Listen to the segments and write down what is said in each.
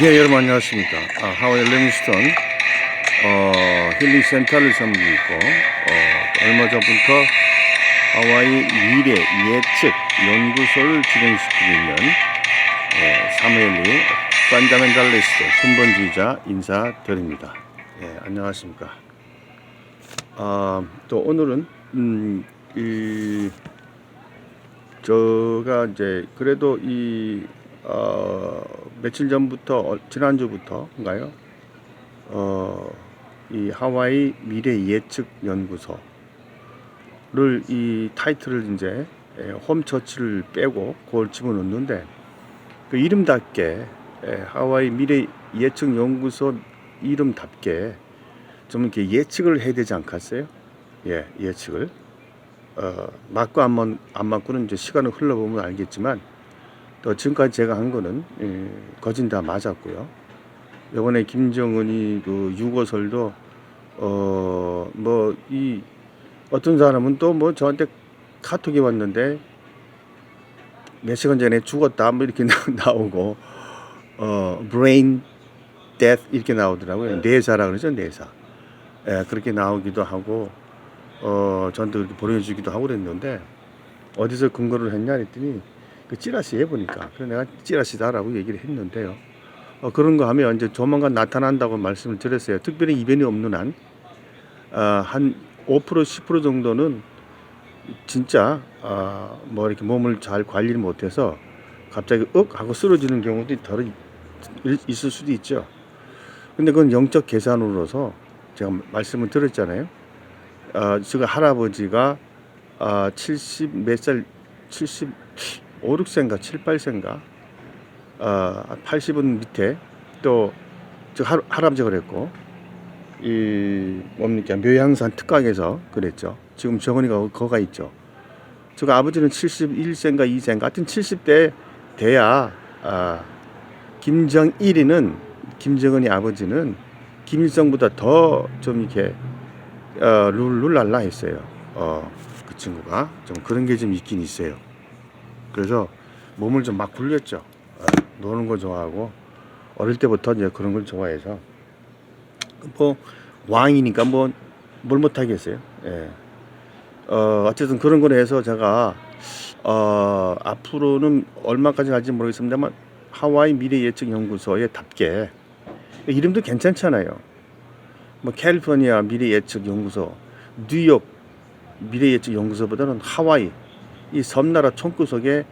예, 여러분 안녕하십니까. 아, 하와이 레밍스턴 어, 힐링 센터를 섬기고 어, 얼마 전부터 하와이 미래 예측 연구소를 진행시키고 있는 예, 사무엘리 판다멘달리스트 근본주의자 인사드립니다. 예, 안녕하십니까. 아, 또 오늘은 음, 이 저가 이제 그래도 이 어, 며칠 전부터 어, 지난주부터인가요? 어, 이 하와이 미래 예측 연구소를 이 타이틀을 이제 에, 홈처치를 빼고 그걸 집어넣는데 그 이름답게 에, 하와이 미래 예측 연구소 이름답게 좀 이렇게 예측을 해야 되지 않겠어요? 예, 예측을. 어, 맞고 안, 맞, 안 맞고는 이제 시간을 흘러보면 알겠지만 또 지금까지 제가 한 거는 예, 거진 다 맞았고요. 이번에 김정은이 그 유고설도 어 뭐 이 어떤 사람은 또 뭐 저한테 카톡이 왔는데 몇 시간 전에 죽었다 뭐 이렇게 나, 나오고 어 brain death 이렇게 나오더라고요. 뇌사라 그러죠 뇌사. 예, 그렇게 나오기도 하고 어 저한테 보내주기도 하고 그랬는데 어디서 근거를 했냐 했더니 그 찌라시 해보니까 그래 내가 찌라시다라고 얘기를 했는데요. 어, 그런 거 하면 이제 조만간 나타난다고 말씀을 드렸어요. 특별히 이변이 없는 한, 어, 한 5% 10% 정도는 진짜 어, 뭐 이렇게 몸을 잘 관리를 못해서 갑자기 윽 하고 쓰러지는 경우도 덜 있- 있을 수도 있죠. 근데 그건 영적 계산으로서 제가 말씀을 드렸잖아요. 어, 지금 할아버지가 아, 70 몇 살, 70 5, 6세인가 7, 8세인가 아, 80은 밑에 또 저 할아버지가 그랬고 이 뭡니까 묘향산 특강에서 그랬죠. 지금 정원이가 거가 있죠. 저가 아버지는 71세인가 2세인가 하여튼 70대 돼야 아, 김정일이는 김정은이 아버지는 김일성보다 더 좀 이렇게 어, 룰, 룰랄라 했어요. 어, 그 친구가 좀 그런 게 좀 있긴 있어요. 그래서 몸을 좀 막 굴렸죠. 어, 노는 거 좋아하고 어릴 때부터 이제 그런 걸 좋아해서 뭐 왕이니까 뭐 뭘 못하겠어요. 예. 어, 어쨌든 그런 걸 해서 제가 어, 앞으로는 얼마까지 갈지 모르겠습니다만 하와이 미래 예측 연구소에 답게 이름도 괜찮잖아요. 뭐 캘리포니아 미래 예측 연구소, 뉴욕 미래 예측 연구소보다는 하와이 이 섬나라 총구석에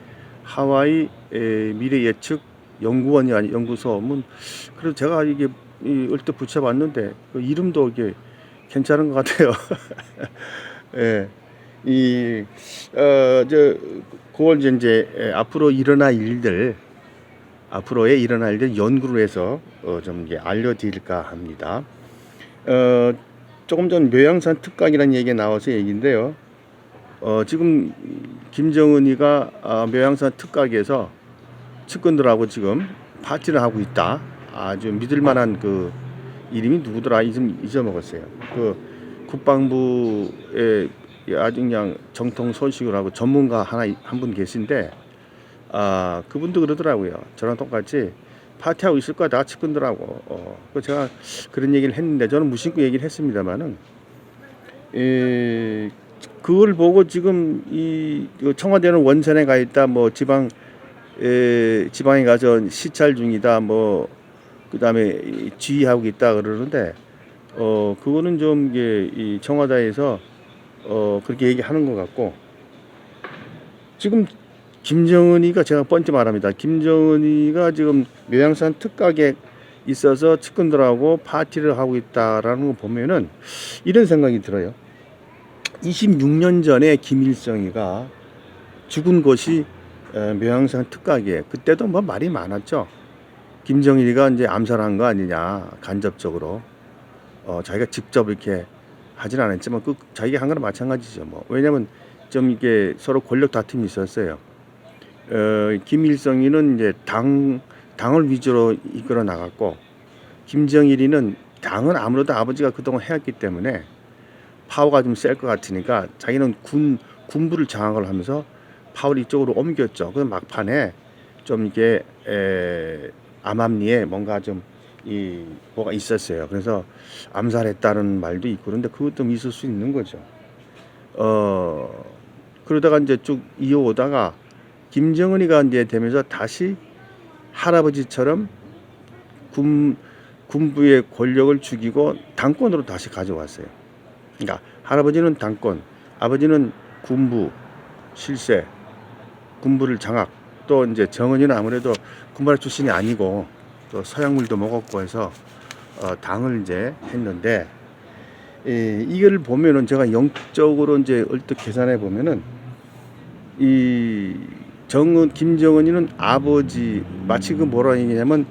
하와이 에, 미래 예측 연구원이 아니 연구소면 그래서 제가 이게 이 얼뜻 붙여봤는데 그 이름도 이게 괜찮은 것 같아요. 예. 이, 어, 저, 그걸 이제, 이제, 에, 앞으로 일어날 일들, 앞으로의 일어날 일들 연구를 해서, 어, 좀 이게 알려드릴까 합니다. 어, 조금 전 묘양산 특강이라는 얘기가 나와서 얘기인데요. 어, 지금 김정은이가 아, 묘양산 특강에서 측근들하고 지금 파티를 하고 있다. 아주 믿을 만한 그 이름이 누구더라 잊음, 잊어먹었어요. 그 국방부에 아주 그냥 정통 소식을 하고 전문가 하나 한 분 계신데 아 그분도 그러더라고요. 저랑 똑같이 파티하고 있을 거야 다 측근들하고. 어, 그 제가 그런 얘기를 했는데 저는 무심코 얘기를 했습니다만은 에, 그걸 보고 지금 이 청와대는 원산에 가 있다 뭐 지방 에, 지방에 가서 시찰 중이다 뭐 그다음에 이 지휘하고 있다 그러는데 어 그거는 좀 이게 이 청와대에서 어 그렇게 얘기하는 것 같고 지금 김정은이가 제가 번째 말합니다. 김정은이가 지금 묘양산 특각에 있어서 측근들하고 파티를 하고 있다라는 거 보면은 이런 생각이 들어요. 26년 전에 김일성이가 죽은 에, 묘양산 특각이에요. 그때도 뭐 말이 많았죠. 김정일이가 이제 암살한 거 아니냐 간접적으로 어, 자기가 직접 이렇게 하진 않았지만 그 자기가 한 거랑 마찬가지죠. 뭐 왜냐면 좀 이게 서로 권력 다툼이 있었어요. 어, 김일성이는 이제 당 당을 위주로 이끌어 나갔고 김정일이는 당은 아무래도 아버지가 그동안 해왔기 때문에 파워가 좀 셀 것 같으니까 자기는 군 군부를 장악을 하면서 파워를 이쪽으로 옮겼죠. 그 막판에 좀 이게 에, 암암리에 뭔가 좀 이 뭐가 있었어요. 그래서 암살했다는 말도 있고 그런데 그것도 있을 수 있는 거죠. 어 그러다가 이제 쭉 이어오다가 김정은이가 이제 되면서 다시 할아버지처럼 군 군부의 권력을 죽이고 당권으로 다시 가져왔어요. 그러니까 할아버지는 당권, 아버지는 군부 실세, 군부를 장악. 또 이제 정은이는 아무래도 군발 출신이 아니고 또 서양물도 먹었고 해서 어, 당을 이제 했는데 이, 이걸 보면은 제가 영적으로 이제 얼뜻 계산해 보면은 이 정은 김정은이는 아버지 마치 그 뭐라 얘기냐면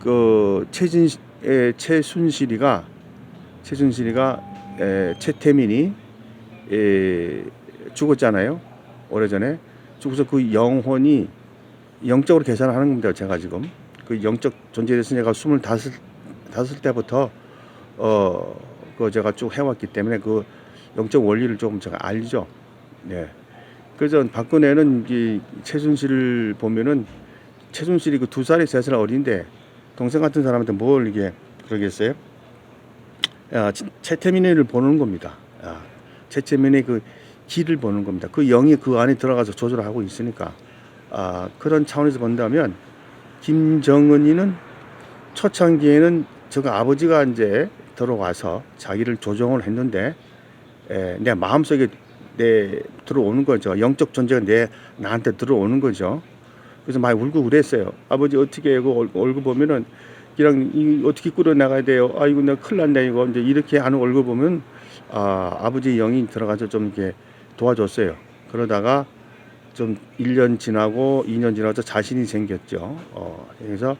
그 최진 에, 최순실이가 최순실이가 에, 최태민이 에, 죽었잖아요. 오래전에. 죽어서 그 영혼이 영적으로 계산을 하는 겁니다 제가 지금. 그 영적 존재에 대해서 내가 스물다섯 다섯 때부터 어그 제가 쭉 해왔기 때문에 그 영적 원리를 조금 제가 알죠. 네. 그래서 박근혜는 이 최순실을 보면은 최순실이 그 두 살이 세 살 어린데 동생 같은 사람한테 뭘 이게 그러겠어요? 야, 치- 최태민이를 보는 겁니다. 야, 최태민의 그 길을 보는 겁니다. 그 영이 그 안에 들어가서 조절하고 있으니까 아, 그런 차원에서 본다면 김정은이는 초창기에는 저가 아버지가 이제 들어와서 자기를 조정을 했는데 에, 내 마음속에 내 들어오는 거죠. 영적 존재가 내 나한테 들어오는 거죠. 그래서 많이 울고 그랬어요. 아버지 어떻게 얼- 얼굴 보면은 그냥 이 어떻게 끌어 나가야 돼요. 아 이거 내가 큰일 났네 이거 이제 이렇게 하는 얼굴 보면 아 아버지 영이 들어가서 좀 이렇게 도와줬어요. 그러다가 좀 1년 지나고 2년 지나서 자신이 생겼죠. 어 그래서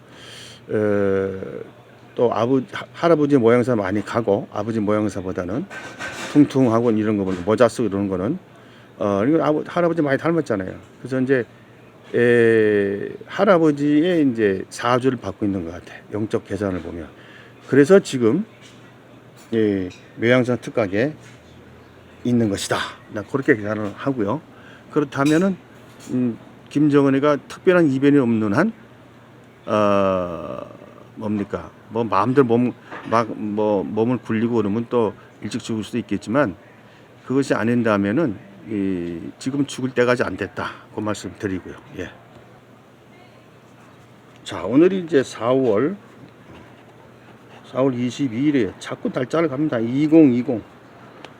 어, 또 아버 하- 할아버지 모양새 많이 가고 아버지 모양새보다는 퉁퉁하고 이런 거 보면 모자 쓰고 이러는 거는 어 이거 아버 할아버지 많이 닮았잖아요. 그래서 이제 에, 할아버지의 이제 사주를 받고 있는 것 같아. 영적 계산을 보면. 그래서 지금 예, 묘양선 특각에 있는 것이다. 나 그렇게 계산을 하고요. 그렇다면은 음, 김정은이가 특별한 이변이 없는 한 어, 뭡니까? 뭐 마음대로 몸막뭐 몸을 굴리고 그러면 또 일찍 죽을 수도 있겠지만 그것이 아닌다면은 이, 지금 죽을 때까지 안 됐다. 그 말씀 드리고요. 예. 자, 오늘이 이제 4월 4월 22일에 자꾸 달짜를 갑니다. 2020.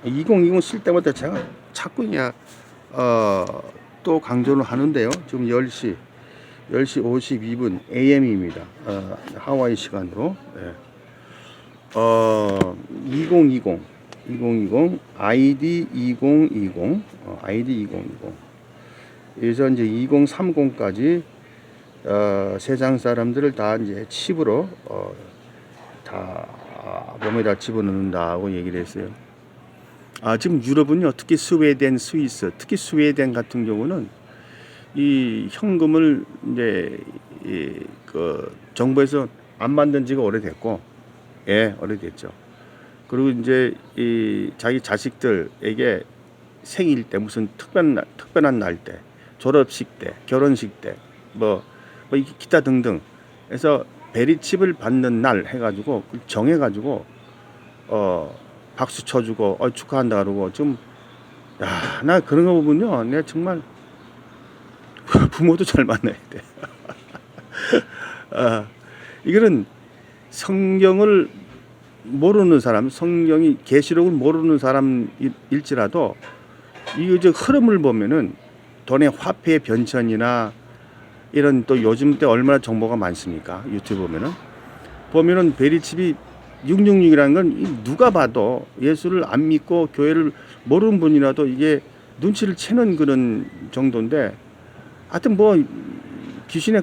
2020 쓸 때마다 제가 자꾸 그냥 어, 또 강조를 하는데요. 지금 10시 10시 52분 AM입니다. 어, 하와이 시간으로. 예. 어, 2020 2020 ID 2020 어, ID 2020 여기서 이제 2030까지 어, 세상 사람들을 다 이제 칩으로 어, 다 아, 몸에다 집어넣는다고 얘기를 했어요. 아 지금 유럽은요, 특히 스웨덴, 스위스, 특히 스웨덴 같은 경우는 이 현금을 이제 이, 그 정부에서 안 만든 지가 오래됐고, 예, 오래됐죠. 그리고 이제 이 자기 자식들에게 생일 때 무슨 특별한 날, 특별한 날 때, 졸업식 때, 결혼식 때, 뭐, 뭐 이- 기타 등등 해서 베리칩을 받는 날 해가지고 정해가지고 어 박수 쳐주고 어 축하한다 그러고 좀 야, 나 그런 거 보면요, 내가 정말 부모도 잘 만나야 돼. 아, 이거는 성경을 모르는 사람, 성경이 계시록을 모르는 사람일지라도 이저 흐름을 보면은 돈의 화폐 변천이나 이런 또 요즘 때 얼마나 정보가 많습니까? 유튜브 보면은 보면은 베리칩이 666이라는 건이 누가 봐도 예수를 안 믿고 교회를 모르는 분이라도 이게 눈치를 채는 그런 정도인데 하여튼 뭐 귀신의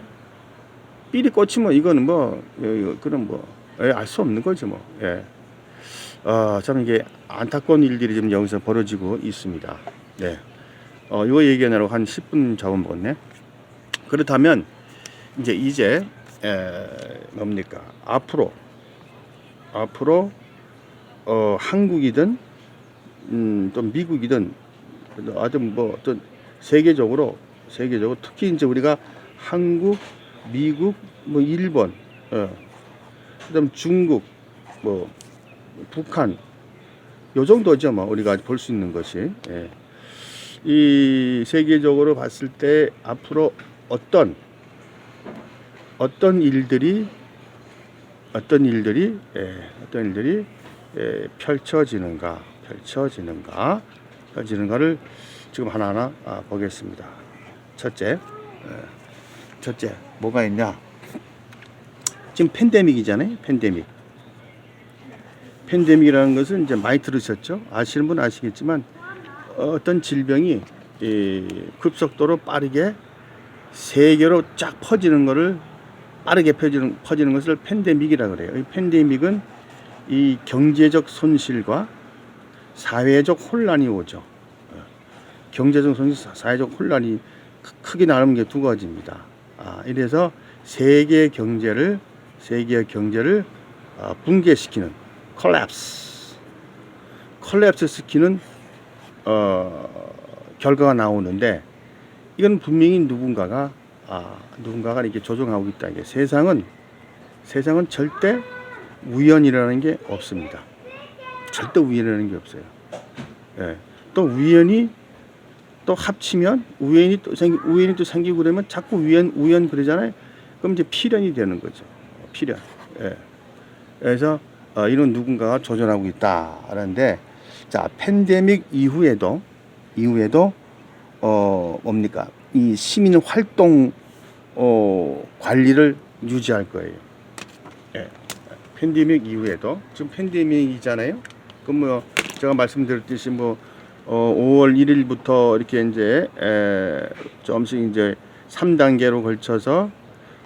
삘이 꽂히면 이거는 뭐 그런 뭐 알 수 없는 거지 뭐. 예. 아, 참 이게 안타까운 일들이 지금 여기서 벌어지고 있습니다. 네. 어, 이거 얘기하느라고 한 10분 잡아먹었네. 그렇다면 이제 이제 에, 뭡니까 앞으로 앞으로 어, 한국이든 음, 또 미국이든 아주 뭐 어떤 세계적으로 세계적으로 특히 이제 우리가 한국 미국, 뭐 일본, 어. 그다음 중국, 뭐 북한, 요 정도죠, 뭐 우리가 볼 수 있는 것이. 예. 이 세계적으로 봤을 때 앞으로 어떤 어떤 일들이 어떤 일들이 예, 어떤 일들이 예, 펼쳐지는가 펼쳐지는가 펼쳐지는가를 지금 하나하나 아, 보겠습니다. 첫째, 예, 첫째 뭐가 있냐? 지금 팬데믹이잖아요. 팬데믹. 팬데믹이라는 것은 이제 많이 들으셨죠? 아시는 분 아시겠지만 어떤 질병이 이 급속도로 빠르게 세계로 쫙 퍼지는 것을 빠르게 퍼지는, 퍼지는 것을 팬데믹이라 그래요. 이 팬데믹은 이 경제적 손실과 사회적 혼란이 오죠. 어, 경제적 손실, 사회적 혼란이 크- 크게 나누는 게 두 가지입니다. 아, 이래서 세계 경제를 세계 경제를 어, 붕괴시키는 콜랩스, 콜랩스 시키는 어, 결과가 나오는데 이건 분명히 누군가가 아, 누군가가 이렇게 조종하고 있다. 이게 세상은 세상은 절대 우연이라는 게 없습니다. 절대 우연이라는 게 없어요. 예. 또 우연이 또 합치면 우연이 또 생기 우연이 또 생기고 그러면 자꾸 우연 우연 그러잖아요. 그럼 이제 필연이 되는 거죠. 필연. 예. 그래서 어, 이런 누군가가 조종하고 있다라는데 자 팬데믹 이후에도 이후에도 어 뭡니까 이 시민 활동 어 관리를 유지할 거예요. 예. 팬데믹 이후에도 지금 팬데믹이잖아요. 그럼 뭐 제가 말씀드렸듯이 뭐 어, 5월 1일부터 이렇게 이제 에, 조금씩 이제 3단계로 걸쳐서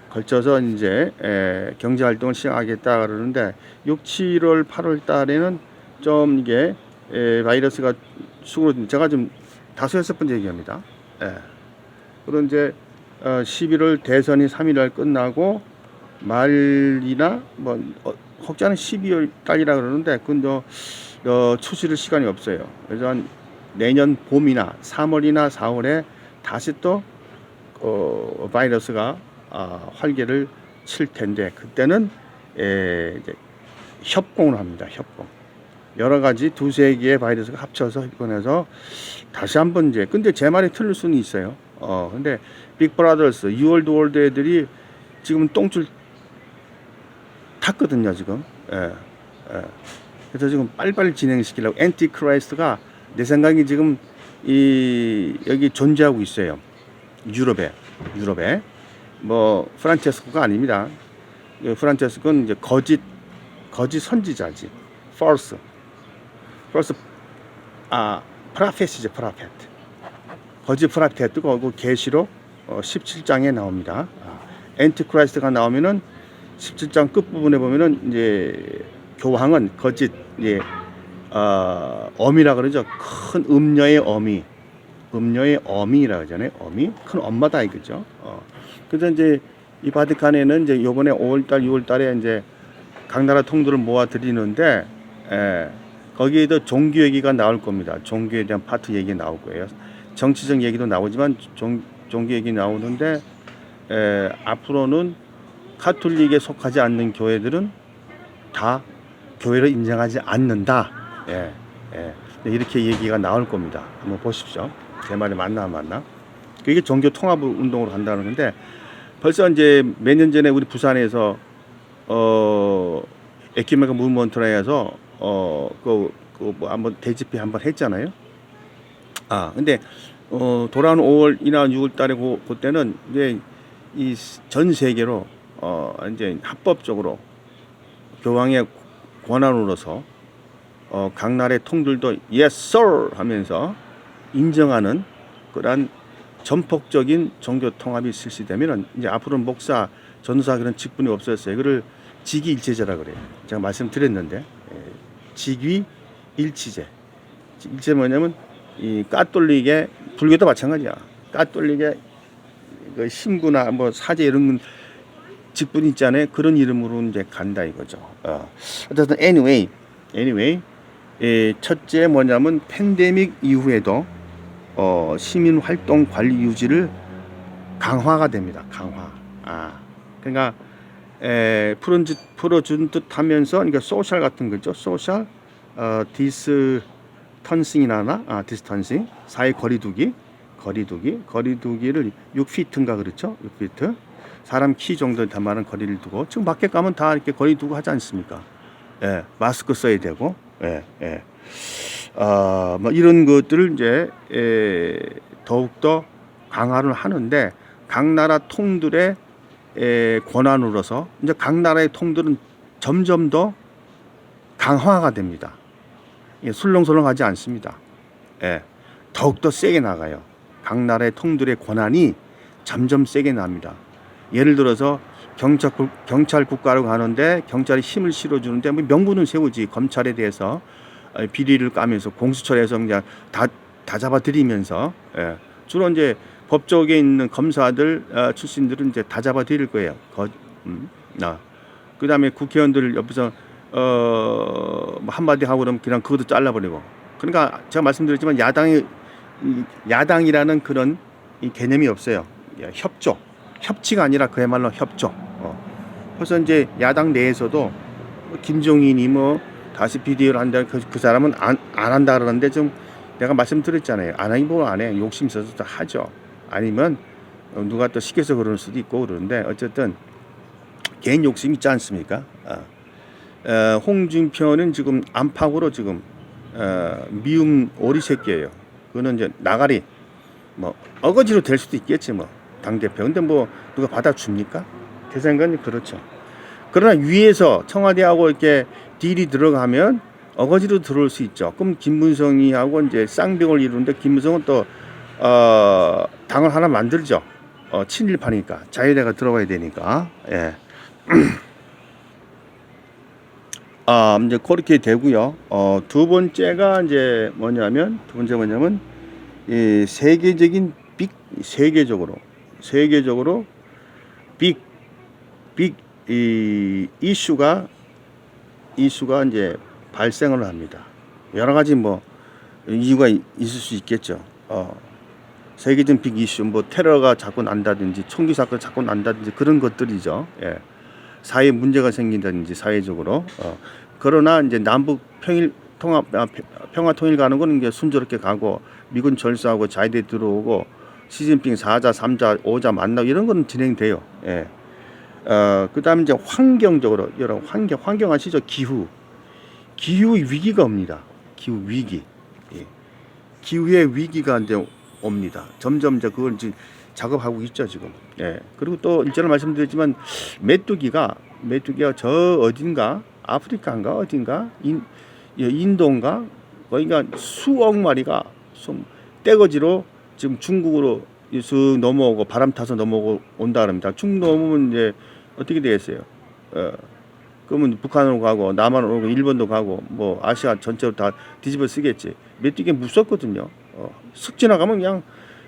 걸쳐서 이제 에, 경제 활동을 시작하겠다 그러는데 6, 7월, 8월 달에는 좀 이게 에, 바이러스가 수그러 제가 좀 다섯 여섯 번째 얘기합니다. 예. 그리고 이제 어, 11월 대선이 3일 날 끝나고 말이나 뭐 어, 혹자는 12월 달이라 그러는데 그건 저 어, 추스릴 시간이 없어요. 그래서 한 내년 봄이나 3월이나 4월에 다시 또 어, 바이러스가 아, 활개를 칠 텐데 그때는 에, 이제 협공을 합니다. 협공. 여러 가지 두세 개의 바이러스가 합쳐서 협공해서 다시 한번 이제 근데 제 말이 틀릴 수는 있어요. 어 근데 빅브라더스 6월 월드 애들이 지금 똥줄 탔거든요 지금. 예, 예. 그래서 지금 빨리빨리 진행시키려고 엔티 크라이스트가 내 생각이 지금 이 여기 존재하고 있어요. 유럽에 유럽에 뭐 프란체스코가 아닙니다. 이 프란체스코는 이제 거짓 거짓 선지자지. false. 아 프라페시죠 프라페트. 거짓 프라페트가 그 계시록 어, 17장에 나옵니다. 아, 엔티크라이스트가 나오면은 17장 끝 부분에 보면은 이제 교황은 거짓 이제 어, 어미라 그러죠. 큰 음녀의 어미. 음녀의 어미라 그러잖아요. 어미. 큰 엄마다 이거죠. 어. 그래서 이제 이 바티칸에는 이제 요번에 5월 달, 6월 달에 이제 각 나라 통들을 모아 드리는데 에, 거기에도 종교 얘기가 나올 겁니다. 종교에 대한 파트 얘기 나올 거예요. 정치적 얘기도 나오지만 종, 종교 얘기 나오는데 에, 앞으로는 카톨릭에 속하지 않는 교회들은 다 교회를 인정하지 않는다. 예, 예. 이렇게 얘기가 나올 겁니다. 한번 보십시오. 제 말이 맞나 안 맞나? 그게 종교 통합 운동으로 간다는 건데 벌써 이제 몇 년 전에 우리 부산에서 어 에키메가 무브먼트라 해서 어그 그 뭐 한번 대집회 한번 했잖아요. 아 근데 어 돌아오는 5월이나 6월 달에 그 그때는 이제 이 전 세계로 어 이제 합법적으로 교황의 권한으로서 어, 각 나라의 통들도 yes sir 하면서 인정하는 그러한 전폭적인 종교 통합이 실시되면은 이제 앞으로는 목사, 전사 그런 직분이 없어졌어요. 이거를 직위 일체제라 그래요. 제가 말씀드렸는데 예, 직위 일치제. 일체 뭐냐면 이 까톨릭의 불교도 마찬가지야. 까톨릭의 그 신부나 뭐 사제 이런 건 직분 있잖아요. 그런 이름으로 이제 간다 이거죠. 어. 어쨌든 anyway, anyway, 예, 첫째 뭐냐면 팬데믹 이후에도 어, 시민 활동 관리 유지를 강화가 됩니다. 강화. 아, 그러니까 에, 풀은 듯, 풀어준 듯 하면서 그러니까 소셜 같은 거죠. 소셜 어, 디스 턴싱이나 아, 디스턴싱 사이 거리두기 거리두기 거리두기를 6피트인가 그렇죠? 6피트 사람 키 정도 담아는 거리를 두고 지금 밖에 가면 다 이렇게 거리 두고 하지 않습니까? 예, 마스크 써야 되고 예, 예. 아, 뭐 이런 것들을 이제 에, 더욱더 강화를 하는데 각 나라 통들의 에, 권한으로서 이제 각 나라의 통들은 점점 더 강화가 됩니다. 예, 술렁술렁하지 않습니다. 예, 더욱더 세게 나가요. 각 나라의 통들의 권한이 점점 세게 납니다. 예를 들어서 경찰, 국- 경찰 국가로 가는데 경찰이 힘을 실어주는데 뭐 명분은 세우지 검찰에 대해서 어, 비리를 까면서 공수처에서 그냥 다, 다 잡아들이면서 예, 주로 이제 법조계에 있는 검사들 어, 출신들은 이제 다 잡아들일 거예요. 거, 음, 아. 그 다음에 국회의원들 옆에서 어 뭐 한마디 하고 그러면 그냥 그것도 잘라버리고. 그러니까 제가 말씀드렸지만 야당이 이 야당이라는 그런 이 개념이 없어요. 예, 협조, 협치가 아니라 그야말로 협조. 어. 그래서 이제 야당 내에서도 뭐 김종인이 뭐 다시 비디오를 한다 그, 그 사람은 안, 안 한다 그러는데 좀 내가 말씀드렸잖아요. 안 하긴 뭐안 해. 욕심 있어서 또 하죠. 아니면 어, 누가 또 시켜서 그럴 수도 있고 그러는데 어쨌든 개인 욕심 있지 않습니까? 아. 어, 홍준표는 지금 안팎으로 지금 어, 미움 오리 새끼예요. 그거는 이제 나가리 뭐 어거지로 될 수도 있겠지 뭐 당대표. 근데 뭐 누가 받아줍니까? 제 생각은 그렇죠. 그러나 위에서 청와대하고 이렇게 딜이 들어가면 어거지로 들어올 수 있죠. 그럼 김문성이하고 이제 쌍벽을 이루는데 김문성은 또 어, 당을 하나 만들죠. 어, 친일파니까 자유대가 들어가야 되니까. 예. 아, 이제 그렇게 되고요. 어, 두 번째가 이제 뭐냐면 두 번째 뭐냐면 이 세계적인 빅 세계적으로 세계적으로 빅 빅 이 이슈가 이슈가 이제 발생을 합니다. 여러 가지 뭐 이유가 이- 있을 수 있겠죠. 어, 세계적인 빅 이슈, 뭐 테러가 자꾸 난다든지 총기 사건 자꾸 난다든지 그런 것들이죠. 예. 사회 문제가 생긴다든지 사회적으로. 어. 그러나 이제 남북 평일 통합 아, 평- 평화 통일 가는 거는 이제 순조롭게 가고 미군 철수하고 자유대 들어오고 시진핑 4자, 3자, 5자 만나고 이런 거는 진행돼요. 예. 어, 그다음에 이제 환경적으로 여러 환경 환경 아시죠? 기후. 기후 위기가 옵니다. 기후 위기. 예. 기후의 위기가 이제 옵니다. 점점 이제 그걸 이제 작업하고 있죠 지금. 예. 그리고 또 일전에 말씀드렸지만 메뚜기가 메뚜기가 저 어딘가 아프리카인가 어딘가 인 예, 인도인가 그러니까 수억 마리가 좀 떼거지로 지금 중국으로 쑥 넘어오고 바람 타서 넘어오고 온다 그럽니다. 중국 넘으면 이제 어떻게 되겠어요? 어, 그러면 북한으로 가고 남한으로 가고 일본도 가고 뭐 아시아 전체로 다 뒤집어 쓰겠지. 메뚜기 무섭거든요. 어, 슥 지나가면 그냥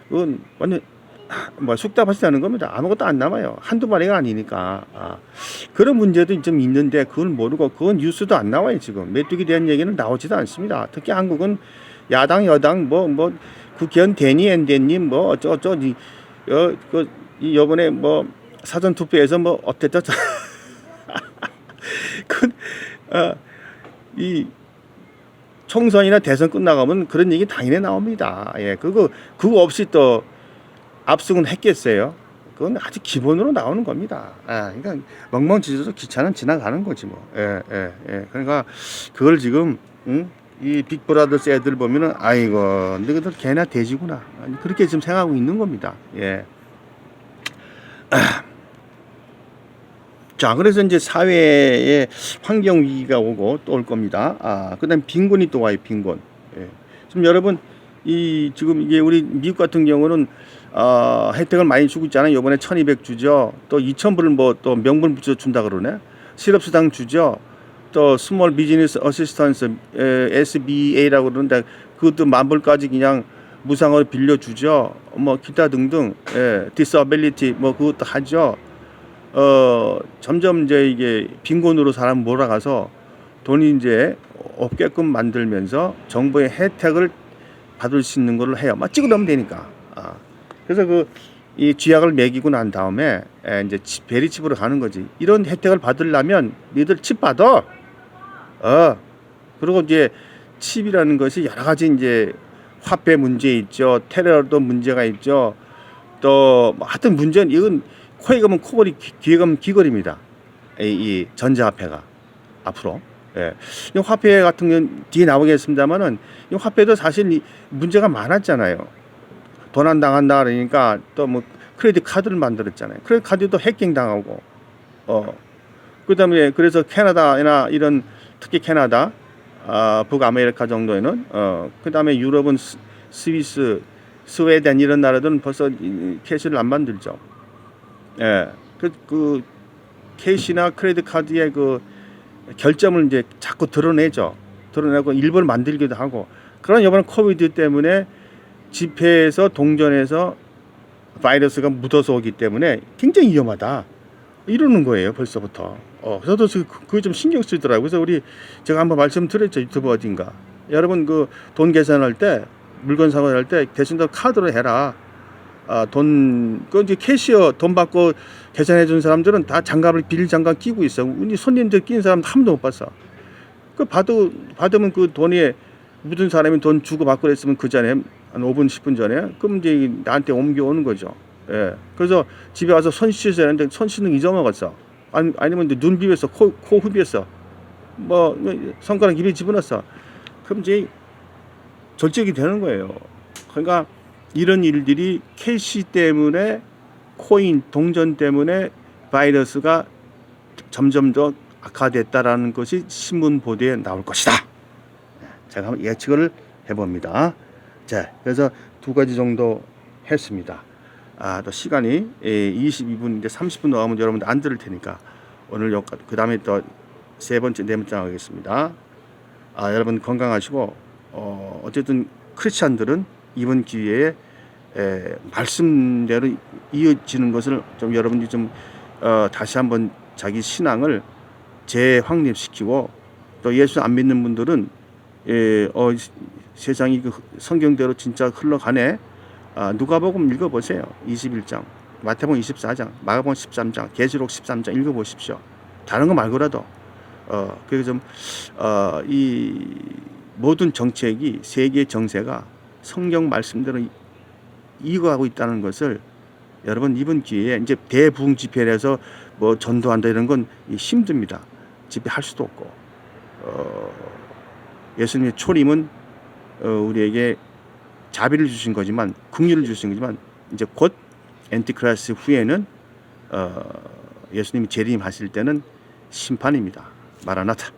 그건 완전 뭐 않은 겁니다. 아무것도 안 남아요. 한두 마리가 아니니까. 아, 그런 문제도 좀 있는데 그걸 모르고 그건 뉴스도 안 나와요 지금. 메뚜기 대한 얘기는 나오지도 않습니다. 특히 한국은 야당 여당 뭐 뭐 국회의원 대니 엔대님 뭐 어쩌고저쩌고 이, 어, 그, 이 요번에 뭐 사전 투표에서 뭐 어땠다 그이 총선이나 대선 끝나가면 그런 얘기 당연히 나옵니다. 예, 그거 그거 없이 또 압승은 했겠어요. 그건 아주 기본으로 나오는 겁니다. 아, 그러니까 멍멍지져서 기차는 지나가는 거지 뭐. 예, 예, 예. 그러니까 그걸 지금 응? 이 빅브라더스 애들 보면은 아이고 너희들 개나 돼지구나 그렇게 지금 생각하고 있는 겁니다. 예. 자, 그래서 이제 사회에 환경 위기가 오고 또 올 겁니다. 아, 그다음 빈곤이 또 와요, 빈곤. 예. 지금 여러분 이 지금 이게 우리 미국 같은 경우는 어, 혜택을 많이 주고 있잖아요. 이번에 1,200 주죠. 또 2,000불을 뭐 또 명분 붙여 준다 그러네. 실업수당 주죠. 또 스몰 비즈니스 어시스턴스 SBA라고 그러는데 그것도 만 불까지 그냥 무상으로 빌려주죠. 뭐 기타 등등 예, 디서빌리티 뭐 그것도 하죠. 어 점점 이제 이게 빈곤으로 사람 몰아가서 돈이 이제 없게끔 만들면서 정부의 혜택을 받을 수 있는 걸로 해요. 막 찍어 넣으면 되니까. 아. 그래서 그 이 쥐약을 먹이고 난 다음에 에, 이제 치- 베리칩으로 가는 거지. 이런 혜택을 받으려면 니들 칩 받아. 어. 그리고 이제 칩이라는 것이 여러 가지 이제 화폐 문제 있죠. 테러도 문제가 있죠. 또 뭐 하여튼 문제는 이건 코에 가면 코걸이 귀- 귀에 가면 귀걸입니다. 이, 이 전자화폐가 앞으로. 예. 이 화폐 같은 건 뒤에 나오겠습니다만은 이 화폐도 사실 이 문제가 많았잖아요. 도난 당한다 그러니까 또 뭐 크레딧 카드를 만들었잖아요. 크레딧 카드도 해킹 당하고 어 그다음에 그래서 캐나다나 이런 특히 캐나다 아 북아메리카 정도에는 어 그다음에 유럽은 스, 스위스 스웨덴 이런 나라들은 벌써 이 캐시를 안 만들죠. 예. 그, 그 캐시나 크레딧 카드의 그 결점을 이제 자꾸 드러내죠. 드러내고 일부러 만들기도 하고. 그런 이번에 코비드 때문에 집회에서 동전에서 바이러스가 묻어서 오기 때문에 굉장히 위험하다. 이러는 거예요, 벌써부터. 어, 저도 그- 그게 좀 신경 쓰이더라고요. 그래서 우리 제가 한번 말씀드렸죠, 유튜브 어딘가. 여러분 그 돈 계산할 때 물건 사고 할 때 대신 더 카드로 해라. 아, 돈, 그 이제 캐시어 돈 받고 계산해 준 사람들은 다 장갑을 비닐 장갑 끼고 있어. 우리 손님들 끼는 사람 한 번도 못 봤어. 그 받으 받으면 그 돈이 묻은 사람이 돈 주고 받고 그랬으면 그 전에 한 5분 10분 전에 그럼 이제 나한테 옮겨오는 거죠. 예. 그래서 집에 와서 손 씻어야 하는데 손 씻는 거 잊어먹었어. 아니, 아니면 이제 눈 비볐어. 코, 코 흡입했어. 뭐 손가락 입에 집어넣었어. 그럼 이제 절적이 되는 거예요. 그러니까 이런 일들이 캐시 때문에 코인 동전 때문에 바이러스가 점점 더 악화됐다라는 것이 신문 보도에 나올 것이다. 제가 한번 예측을 해봅니다. 자, 그래서 두 가지 정도 했습니다. 아, 또 시간이 예, 22분 이제 30분 넘으면 여러분들 안 들을 테니까 오늘 그 다음에 또 세 번째 네 번째 하겠습니다. 아, 여러분 건강하시고 어, 어쨌든 크리스찬들은 이번 기회에 에, 말씀대로 이어지는 것을 좀 여러분들이 좀 어, 다시 한번 자기 신앙을 재확립시키고 또 예수 안 믿는 분들은 예, 어, 시- 세상이 그 성경대로 진짜 흘러가네. 아, 누가복음 읽어보세요. 21장, 마태복음 24장, 마가복음 13장, 계시록 13장 읽어보십시오. 다른 거 말고라도 어, 그래서 좀 어, 이 모든 정책이 세계 정세가 성경 말씀대로 이- 이거하고 있다는 것을 여러분 이번 기회에 이제 대부흥 집회에서 뭐 전도한다 이런 건이 힘듭니다. 집회할 수도 없고 어, 예수님의 초림은 어, 우리에게 자비를 주신 거지만 긍휼을 주신 거지만 이제 곧 엔티크라스 후에는 어, 예수님이 재림하실 때는 심판입니다. 마라나타.